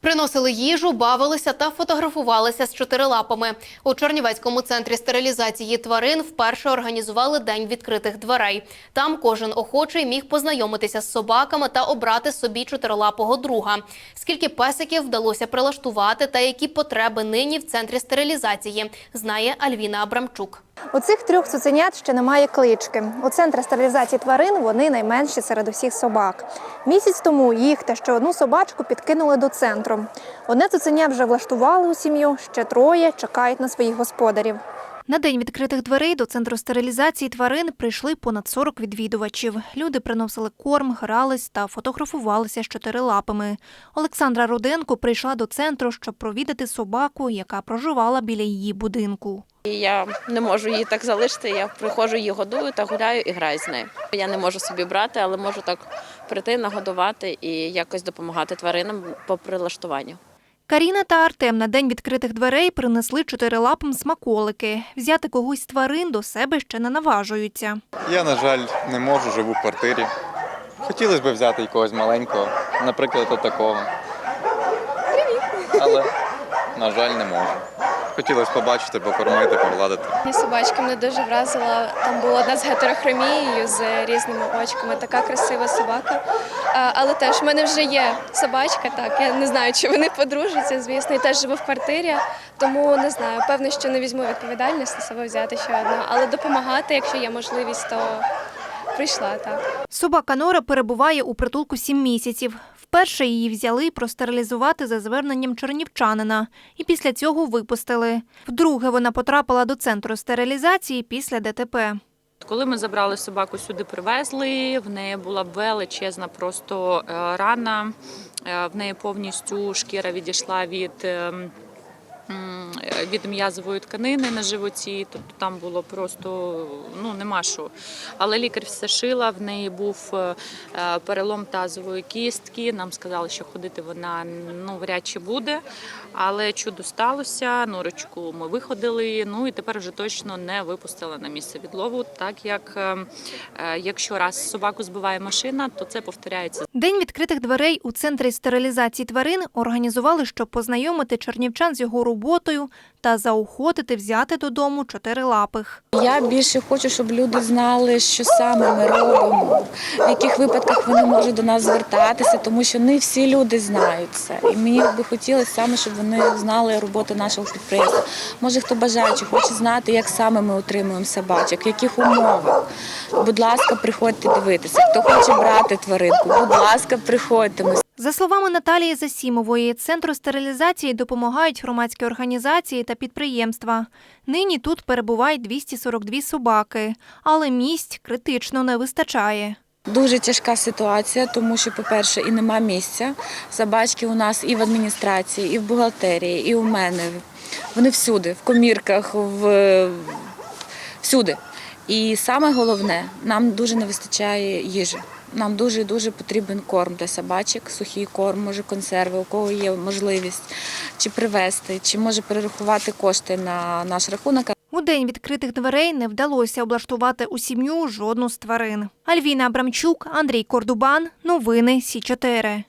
Приносили їжу, бавилися та фотографувалися з чотирилапами. У Чернівецькому центрі стерилізації тварин вперше організували день відкритих дверей. Там кожен охочий міг познайомитися з собаками та обрати собі чотирилапого друга. Скільки песиків вдалося прилаштувати та які потреби нині в центрі стерилізації, знає Альвіна Абрамчук. У цих трьох цуценят ще немає клички. У центрі стерилізації тварин вони найменші серед усіх собак. Місяць тому їх та ще одну собачку підкинули до центру. Одне цуценя вже влаштували у сім'ю, ще троє чекають на своїх господарів. На день відкритих дверей до центру стерилізації тварин прийшли понад 40 відвідувачів. Люди приносили корм, грались та фотографувалися з чотирилапими. Олександра Руденко прийшла до центру, щоб провідати собаку, яка проживала біля її будинку. І я не можу її так залишити. Я приходжу, її годую та гуляю і граю з нею. Я не можу собі брати, але можу так прийти, нагодувати і якось допомагати тваринам по прилаштуванню. Каріна та Артем на день відкритих дверей принесли чотирилапим смаколики. Взяти когось з тварин до себе ще не наважуються. Я, на жаль, не можу, живу в квартирі. Хотілося б взяти якогось маленького, наприклад, от такого. Але, на жаль, не можу. Хотілося побачити, покормити, погладити. Мені собачка мене дуже вразила. Там була одна з гетерохромією з різними очками. Така красива собака. Але теж в мене вже є собачка. Так я не знаю, чи вони подружаться, звісно, і теж живу в квартирі. Тому не знаю. Певно, що не візьму відповідальність на себе взяти ще одну, але допомагати, якщо є можливість, то прийшла так. Собака Нора перебуває у притулку сім місяців. Вперше її взяли простерилізувати за зверненням чернівчанина, і після цього випустили. Вдруге вона потрапила до центру стерилізації після ДТП. Коли ми забрали собаку сюди, привезли. В неї була величезна просто е, рана. Е, В неї повністю шкіра відійшла від. Е, Від м'язової тканини на животі, тобто там було просто ну нема що. Але лікар все шила. В неї був е, е, перелом тазової кістки. Нам сказали, що ходити вона ну вряд чи буде. Але чудо сталося. Норочку ми виходили. Ну і тепер вже точно не випустили на місце відлову, так як якщо раз собаку збиває машина, то це повторяється День відкритих дверей у центрі стерилізації тварин організували, щоб познайомити чернівчан з його роботою та заохотити взяти додому чотирилапих. Я більше хочу, щоб люди знали, що саме ми робимо, в яких випадках вони можуть до нас звертатися, тому що не всі люди знають це. І мені би хотілося саме, щоб вони знали роботу нашого підприємства. Може, хто бажаючи, хоче знати, як саме ми утримуємо собачок, в яких умовах. Будь ласка, приходьте дивитися. Хто хоче брати тваринку, будь ласка, приходьте. Ми За словами Наталії Засімової, центру стерилізації допомагають громадські організації та підприємства. Нині тут перебувають 242 собаки, але місць критично не вистачає. Дуже тяжка ситуація, тому що, по-перше, і нема місця. Собачки у нас і в адміністрації, і в бухгалтерії, і у мене. Вони всюди, в комірках, в... всюди. І саме головне, нам дуже не вистачає їжі. Нам дуже дуже потрібен корм для собачок, сухий корм, може консерви, у кого є можливість чи привезти, чи може перерахувати кошти на наш рахунок. У день відкритих дверей не вдалося облаштувати у сім'ю жодну з тварин. Альвіна Абрамчук, Андрій Кордубан. Новини Сі 4